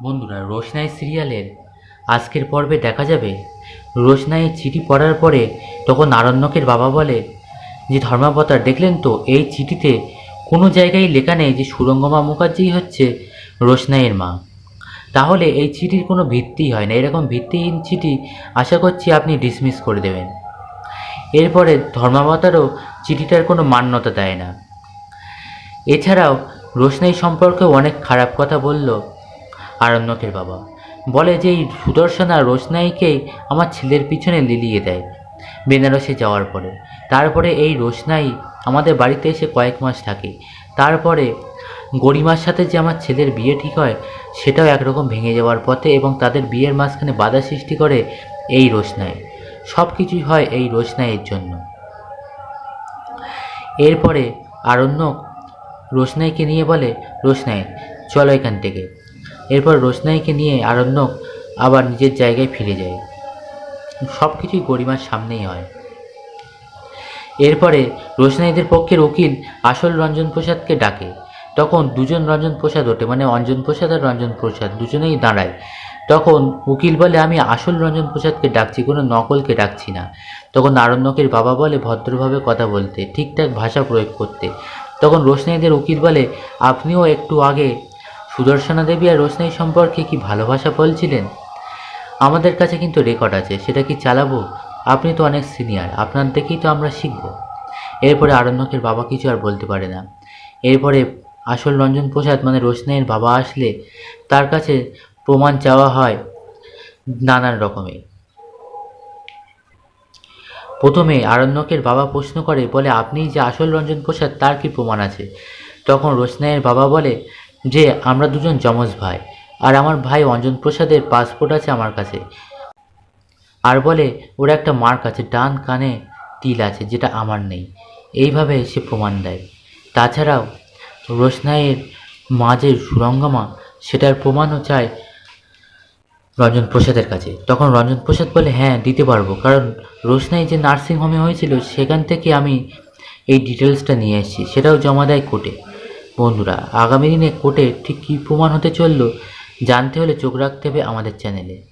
বন্ধুরা, রোশনাই সিরিয়ালের আজকের পর্বে দেখা যাবে। রোশনাই চিঠি পড়ার পরে তখন আরণ্যকের বাবা বলে, যে ধর্মাবতার, দেখলেন তো, এই চিঠিতে কোনো জায়গায় লেখা নেই যে সুরঙ্গমা মুখার্জি হচ্ছে রোশনাইয়ের মা। তাহলে এই চিঠির কোনো ভিত্তি হয় না। এরকম ভিত্তিহীন চিঠি আশা করছি আপনি ডিসমিস করে দেবেন। এরপরে ধর্মাবতারও চিঠিটার কোনো মান্যতা দেয় না। এছাড়াও রোশনাই সম্পর্কে অনেক খারাপ কথা বলল। আরণ্যকের বাবা। বলে যে, এই সুদর্শন আর রোশনাইকেই আমার ছেলের পিছনে লিলিয়ে দেয়। বেনারসে যাওয়ার পরে। তারপরে এই রোশনাই আমাদের বাড়িতে এসে কয়েক মাস থাকে। তারপরে গরিমার সাথে যে আমার ছেলের বিয়ে ঠিক হয়, সেটাও একরকম ভেঙে যাওয়ার পথে এবং তাদের বিয়ের মাঝখানে বাধা সৃষ্টি করে এই রোশনাই। সব কিছুই হয় এই রোশনাইয়ের জন্য। এরপরে আরণ্যক রোশনাইকে নিয়ে বলে, রোশনাই, চলো এখান থেকে। এরপর রোশনাইকে নিয়ে আরণ্যক আবার নিজের জায়গায় ফিরে যায়। সব কিছুই গরিমার সামনেই হয়। এরপরে রোশনাইদের পক্ষের উকিল আসল রঞ্জন প্রসাদকে ডাকে। তখন দুজন রঞ্জন প্রসাদ ওঠে মানে অঞ্জন প্রসাদ আর রঞ্জন প্রসাদ দুজনেই দাঁড়ায়। তখন উকিল বলে, আমি আসল রঞ্জন প্রসাদকে ডাকছি, কোনো নকলকে ডাকছি না। তখন আরণ্যকের বাবা বলে, ভদ্রভাবে কথা বলতে, ঠিকঠাক ভাষা প্রয়োগ করতে। তখন রোশনাইদের উকিল বলে, আপনিও একটু আগে সুদর্শনা দেবী আর রোশনাই সম্পর্কে কি ভালোবাসা বলছিলেন? আমাদের কাছে কিন্তু রেকর্ড আছে, সেটা কি চালাবো? আপনি তো অনেক সিনিয়র আপনার দেখেই তো আমরা শিখব। এরপরে আরণ্যকের বাবা কিছু আর বলতে পারে না। এরপরে আসল রঞ্জন প্রসাদ মানে রোশনাইয়ের বাবা আসলে তার কাছে প্রমাণ চাওয়া হয় নানান রকমের। প্রথমে আরণ্যকের বাবা প্রশ্ন করে, বলে, আপনি যে আসল রঞ্জন প্রসাদ, তার কি প্রমাণ আছে? তখন রোশনাইয়ের বাবা বলে যে আমরা দুজন যমজ ভাই, আর আমার ভাই অঞ্জন প্রসাদের পাসপোর্ট আছে আমার কাছে। আর বলে, ওর একটা মার্ক আছে, ডান কানে তিল আছে, যেটা আমার নেই। এইভাবে সে প্রমাণ দেয়। তাছাড়াও, রোশনাইয়ের মাঝে সুরঙ্গমা, সেটার প্রমাণও চায় রঞ্জন প্রসাদের কাছে। তখন রঞ্জন প্রসাদ বলে হ্যাঁ দিতে পারব। কারণ রোশনাই যে নার্সিং হোমে হয়েছিল, সেখান থেকে আমি এই ডিটেলসটা নিয়ে এসেছি। সেটাও জমা দেয় কোর্টে বন্ধুরা, আগামী দিনে কোর্টে ঠিক কী প্রমাণ হতে চলল জানতে হলে চোখ রাখতে হবে আমাদের চ্যানেলে।